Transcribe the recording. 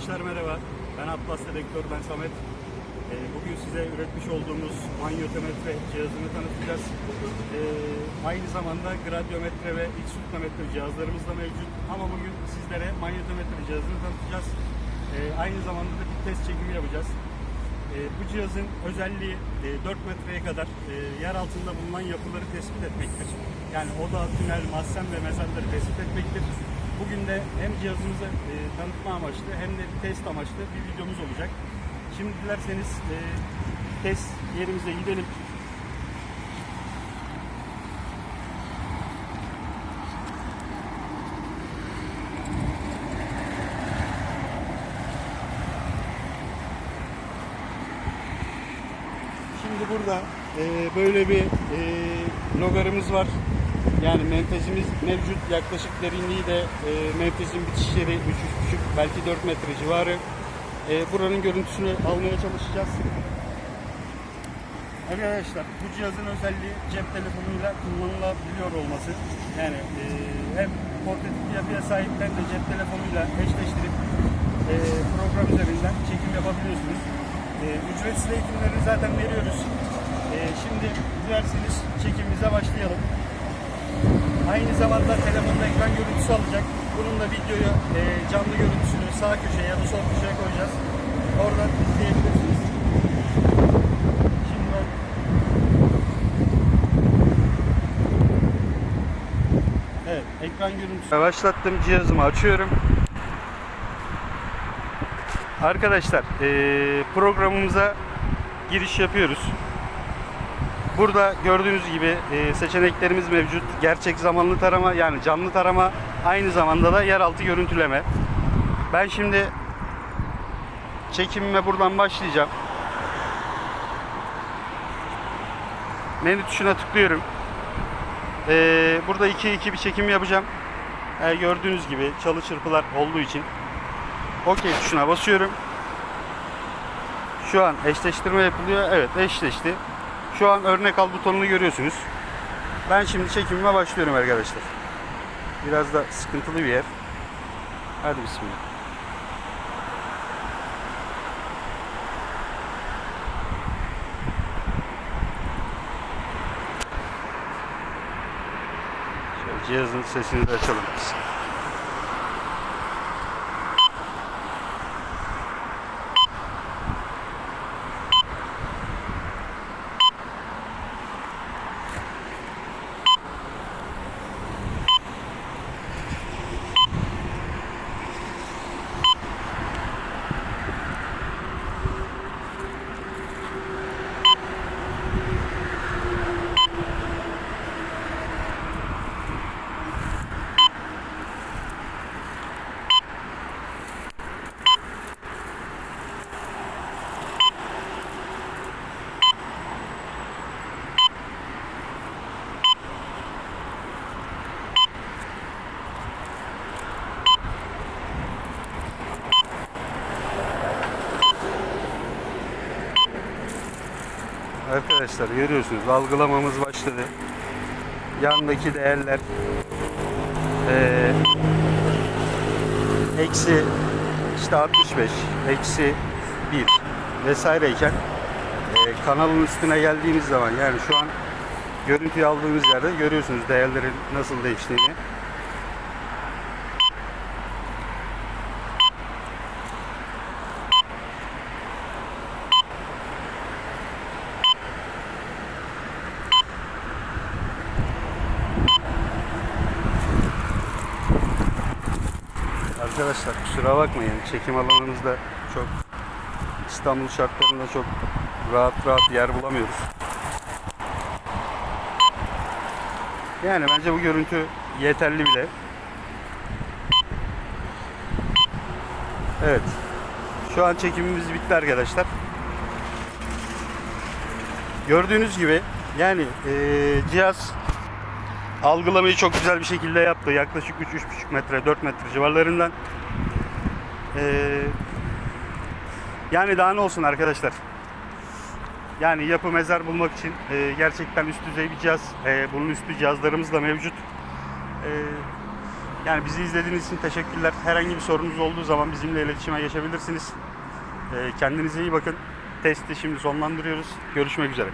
Arkadaşlar merhaba. Ben Atlas Dedektör, ben Samet. Ee, bugün size üretmiş olduğumuz manyometre cihazını tanıtacağız. Ee, aynı zamanda gradyometre ve X ultrametre cihazlarımız da mevcut. Ama bugün sizlere manyometre cihazını tanıtacağız. Ee, aynı zamanda da bir test çekimi yapacağız. Ee, bu cihazın özelliği e, 4 metreye kadar e, yer altında bulunan yapıları tespit etmektir. Yani oda, tünel, mahzen ve mezarları tespit etmektir. Bugün de hem cihazımızı e, tanıtma amaçlı hem de test amaçlı bir videomuz olacak. Şimdi dilerseniz e, test yerimize gidelim. Şimdi burada e, böyle bir e, logarımız var. Yani menfezimiz mevcut. Yaklaşık derinliği de e, menfezin bitişleri 3-3,5 belki 4 metre civarı. E, buranın görüntüsünü almaya çalışacağız. Arkadaşlar bu cihazın özelliği cep telefonuyla kullanılabiliyor olması. Yani e, hem portatif yapıya sahip hem de cep telefonuyla eşleştirip e, program üzerinden çekim yapabiliyorsunuz. E, ücretsiz eğitimlerini zaten veriyoruz. E, şimdi dilerseniz çekimimize başlayalım. Aynı zamanda telefonda ekran görüntüsü alacak. Bunun da videoyu e, canlı görüntüsünü sağ köşeye ya da sol köşeye koyacağız. Oradan izleyebilirsiniz. Şimdi ekran. Başlattım cihazımı açıyorum. Arkadaşlar, eee, programımıza giriş yapıyoruz. Burada gördüğünüz gibi eee, seçeneklerimiz mevcut. Gerçek zamanlı tarama yani canlı tarama aynı zamanda da yeraltı görüntüleme. Ben şimdi çekimime buradan başlayacağım. Menü tuşuna tıklıyorum. Ee, burada 2-2 bir çekim yapacağım. Ee, gördüğünüz gibi çalı çırpılar olduğu için OK tuşuna basıyorum. Şu an eşleştirme yapılıyor. Evet eşleşti. Şu an örnek al butonunu görüyorsunuz. Ben şimdi çekimime başlıyorum arkadaşlar. Biraz da sıkıntılı bir yer. Hadi bismillah. Şöyle cihazın sesini de açalım. Arkadaşlar görüyorsunuz algılamamız başladı. Yandaki değerler eee, eksi işte 65, eksi 1 vesaireyken eee, kanalın üstüne geldiğimiz zaman yani şu an görüntüyü aldığımız yerde görüyorsunuz değerlerin nasıl değiştiğini. Arkadaşlar kusura bakmayın çekim alanımızda çok İstanbul şartlarında çok rahat rahat yer bulamıyoruz. Yani bence bu görüntü yeterli bile. Evet. Şu an çekimimiz bitti arkadaşlar. Gördüğünüz gibi yani eee, cihaz algılamayı çok güzel bir şekilde yaptı. Yaklaşık 3-3,5 metre, 4 metre civarlarından. Ee, yani daha ne olsun arkadaşlar. Yani yapı mezar bulmak için e, gerçekten üst düzey bir cihaz. E, bunun üstü cihazlarımız da mevcut. E, Yani bizi izlediğiniz için teşekkürler. Herhangi bir sorunuz olduğu zaman bizimle iletişime geçebilirsiniz. Ee, kendinize iyi bakın. Testi şimdi sonlandırıyoruz. Görüşmek üzere.